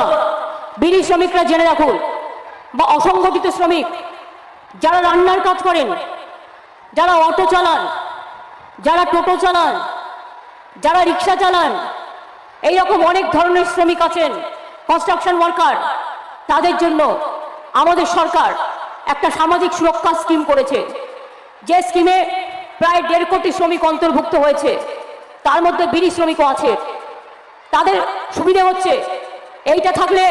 না। বিড়ি শ্রমিকরা জেনে রাখুন বা অসংগঠিত শ্রমিক, যারা রান্নার কাজ করেন, যারা অটো চালান, যারা টোটো চালান, যারা রিক্সা চালান, এইরকম অনেক ধরনের শ্রমিক আছেন কনস্ট্রাকশন ওয়ার্কার তাদের জন্য আমাদের সরকার একটা সামাজিক সুরক্ষা স্কিম করেছে। যে স্কিমে প্রায় দেড় কোটি শ্রমিক অন্তর্ভুক্ত হয়েছে। তার মধ্যে বিড়ি শ্রমিকও আছে। তাদের সুবিধে হচ্ছে এইটা থাকলে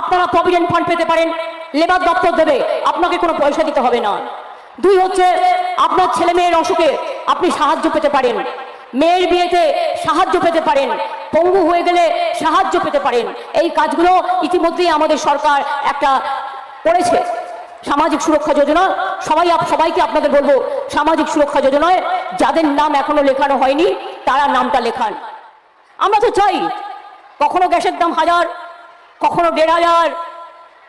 আপনারা প্রভিডেন্ট ফান্ড পেতে পারেন লেবার দপ্তর দেবে, আপনাকে কোনো পয়সা দিতে হবে না। দুই হচ্ছে, আপনার ছেলে মেয়ের অসুখে আপনি সাহায্য পেতে পারেন। মেয়ের বিয়েতে সাহায্য পেতে পারেন। পঙ্গু হয়ে গেলে সাহায্য পেতে পারেন। এই কাজগুলো ইতিমধ্যেই আমাদের সরকার একটা করেছে। সামাজিক সুরক্ষা যোজনা, সবাই সবাইকে আপনাদের বলব, সামাজিক সুরক্ষা যোজনায় যাদের নাম এখনও লেখানো হয়নি, তারা নামটা লেখান। আমরা তো চাই, কখনো গ্যাসের দাম হাজার কখনো দেড় হাজার,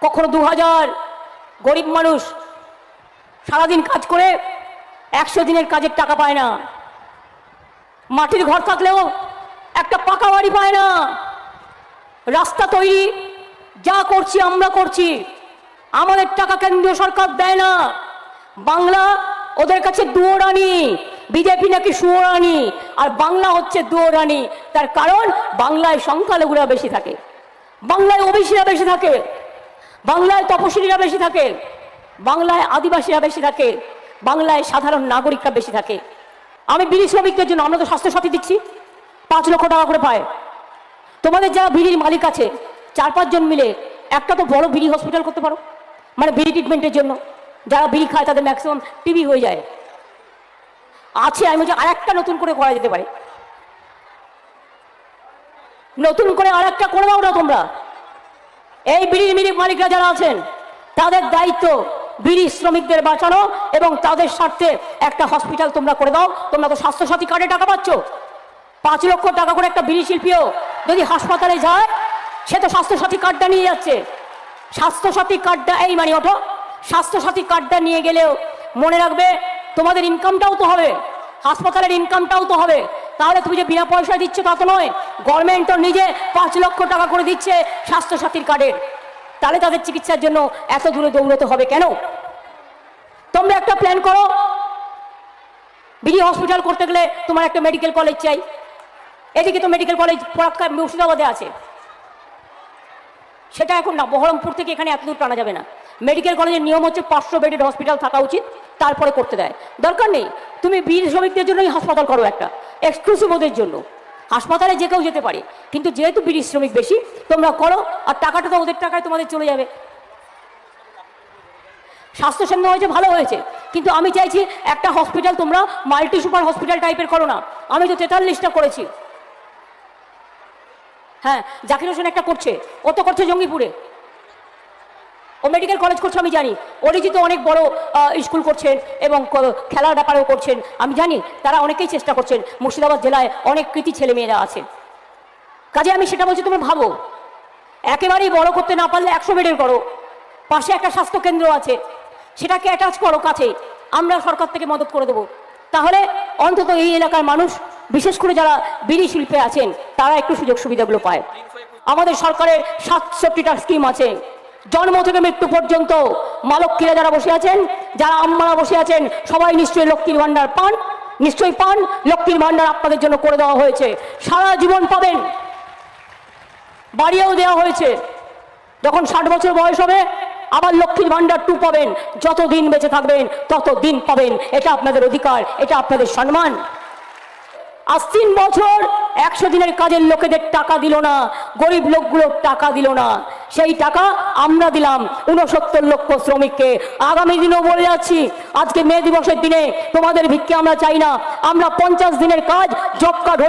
কখনো দু হাজার। গরিব মানুষ সারাদিন কাজ করে একশো দিনের কাজের টাকা পায় না। মাটির ঘর থাকলেও একটা পাকা বাড়ি পায় না। রাস্তা তৈরি, যা করছি আমরা করছি, আমাদের টাকা কেন্দ্রীয় সরকার দেয় না। বাংলা ওদের কাছে দুয়োরানি বিজেপি নাকি সুয়োরানি আর বাংলা হচ্ছে দুয়োরানি তার কারণ বাংলায় সংখ্যালঘুরা বেশি থাকে। বাংলায় ওবিসিরা বেশি থাকে, বাংলায় তপশিলীরা বেশি থাকে, বাংলায় আদিবাসীরা বেশি থাকে, বাংলায় সাধারণ নাগরিকরা বেশি থাকে। আমি বিড়ি শ্রমিকদের জন্য আমরা তো স্বাস্থ্যসাথী দিচ্ছি, পাঁচ লক্ষ টাকা করে পায়। তোমাদের যারা বিড়ির মালিক আছে, চার পাঁচজন মিলে একটা তো বড় বিড়ি হসপিটাল করতে পারো মানে বিড়ি ট্রিটমেন্টের জন্য। যারা বিড়ি খায় তাদের ম্যাক্সিমাম টিবি হয়ে যায়। আছে, আমি বলছি আর একটা নতুন করে করা যেতে পারে। নতুন করে আর একটা করে দাও না তোমরা। এই বিড়ির মিলি মালিকরা যারা আছেন, তাদের দায়িত্ব বিড়ি শ্রমিকদের বাঁচানো এবং তাদের স্বার্থে একটা হসপিটাল তোমরা করে দাও। তোমরা তো স্বাস্থ্যসাথী কার্ডে টাকা পাচ্ছ। পাঁচ লক্ষ টাকা করে একটা বিড়ি শিল্পীও যদি হাসপাতালে যায়, সে তো স্বাস্থ্যসাথী কার্ডটা নিয়ে যাচ্ছে। স্বাস্থ্যসাথী কার্ডটা এই মানে ওঠো স্বাস্থ্যসাথী কার্ডটা নিয়ে গেলেও মনে রাখবে তোমাদের ইনকামটাও তো হবে, হাসপাতালের ইনকামটাও তো হবে। তাহলে তুমি যে বিনা পয়সায় দিচ্ছ তা তো নয় গভর্নমেন্ট তো নিজে পাঁচ লক্ষ টাকা করে দিচ্ছে স্বাস্থ্যসাথীর কার্ডের তাহলে তাদের চিকিৎসার জন্য এত দূরে দৌড়তে হবে কেন? তোমরা একটা প্ল্যান করো। বিডি হসপিটাল করতে গেলে তোমার একটা মেডিকেল কলেজ চাই। এদিকে তো মেডিকেল কলেজ পরাক্কা মুর্শিদাবাদে আছে। সেটা এখন না, বহরমপুর থেকে এখানে এত দূর টানা যাবে না। মেডিকেল কলেজের নিয়ম হচ্ছে পাঁচশো বেডেড হসপিটাল থাকা উচিত, তারপরে করতে দেয়। দরকার নেই, তুমি বীর শ্রমিকদের জন্যই হাসপাতাল করো একটা এক্সক্লুসিভ ওদের জন্য। হাসপাতালে যে কেউ যেতে পারে। কিন্তু যেহেতু ব্রিটিশ শ্রমিক বেশি, তোমরা করো, আর টাকাটা তো ওদের টাকায় তোমাদের চলে যাবে। স্বাস্থ্যসেবা হয়েছে, ভালো হয়েছে। কিন্তু আমি চাইছি একটা হসপিটাল তোমরা মাল্টি সুপার হসপিটাল টাইপের করো না। আমি তো তেতাল্লিশটা করেছি। হ্যাঁ জাকির হোসেন একটা করছে। ও তো করছে জঙ্গিপুরে। ও মেডিকেল কলেজ করছে, আমি জানি। অরিজিৎ অনেক বড় স্কুল করছেন এবং খেলার ব্যাপারেও করছেন। আমি জানি, তারা অনেকেই চেষ্টা করছেন। মুর্শিদাবাদ জেলায় অনেক কৃতি ছেলেমেয়েরা আছে। কাজে আমি সেটা বলছি, তুমি ভাবো। একেবারেই বড় করতে না পারলে একশো বেডের করো। পাশে একটা স্বাস্থ্য কেন্দ্র আছে। সেটাকে অ্যাটাচ করো কাছে। আমরা সরকার থেকে মদত করে দেবো। তাহলে অন্তত এই এলাকার মানুষ, বিশেষ করে যারা বিড়ি শিল্পে আছেন, তারা একটু সুযোগ সুবিধাগুলো পায়। আমাদের সরকারের সাতষট্টিটা স্কিম আছে। জন্ম থেকে মৃত্যু পর্যন্ত মা লক্ষ্মীরা যারা বসে আছেন, যারা আম্মারা বসে আছেন, সবাই নিশ্চয়ই লক্ষ্মীর ভাণ্ডার পান। নিশ্চয়ই পান, লক্ষ্মীর ভাণ্ডার আপনাদের জন্য করে দেওয়া হয়েছে। সারা জীবন পাবেন। বাড়িয়েও দেওয়া হয়েছে। যখন ষাট বছর বয়স হবে, আবার লক্ষ্মীর ভাণ্ডার টু পাবেন। যত দিন বেঁচে থাকবেন তত দিন পাবেন। এটা আপনাদের অধিকার, এটা আপনাদের সম্মান। আজ তিন বছর একশো দিনের কাজের লোকেদের টাকা দিল না, গরিব লোকগুলোর টাকা দিল না। সেই টাকা আমরা দিলাম উনসত্তর লক্ষ শ্রমিককে। আগামী দিনেও বলে যাচ্ছি, আজকে মে দিবসের দিনে তোমাদের ভিক্ষে আমরা চাই না, আমরা পঞ্চাশ দিনের কাজ জব কার্ড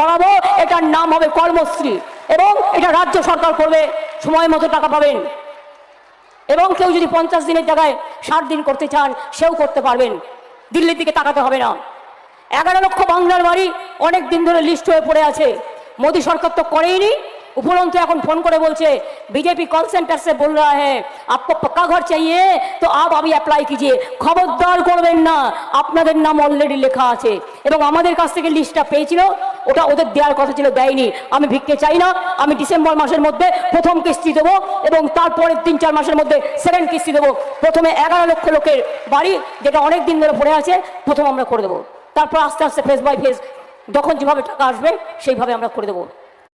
করাবো, এটার নাম হবে কর্মশ্রী। এবং এটা রাজ্য সরকার করবে, সময় মতো টাকা পাবেন। এবং কেউ যদি পঞ্চাশ দিনের জায়গায় ষাট দিন করতে চান, সেও করতে পারবেন। দিল্লির দিকে তাকাতে হবে না। এগারো লক্ষ বাংলার বাড়ি অনেক দিন ধরে লিস্ট হয়ে পড়ে আছে। মোদী সরকার তো করেইনি উপরন্তু এখন ফোন করে বলছে, বিজেপি কল সেন্টার সে বল রা হ্যাঁ আপকো ঘর চাইয়ে তো আপ আমি অ্যাপ্লাই কিজিয়ে। খবরদার করবেন না। আপনাদের নাম অলরেডি লেখা আছে। এবং আমাদের কাছ থেকে লিস্টটা পেয়েছিল। ওটা ওদের দেওয়ার কথা ছিল, দেয়নি। আমি ভিক্ষে চাই না। আমি ডিসেম্বর মাসের মধ্যে প্রথম কিস্তি দেবো এবং তারপরে তিন চার মাসের মধ্যে সেকেন্ড কিস্তি দেবো। প্রথমে এগারো লক্ষ লোকের বাড়ি, যেটা অনেক দিন ধরে পড়ে আছে, প্রথম আমরা করে দেবো। তারপর আস্তে আস্তে ফেস বাই ফেস যখন যেভাবে টাকা আসবে, সেইভাবে আমরা করে দেবো।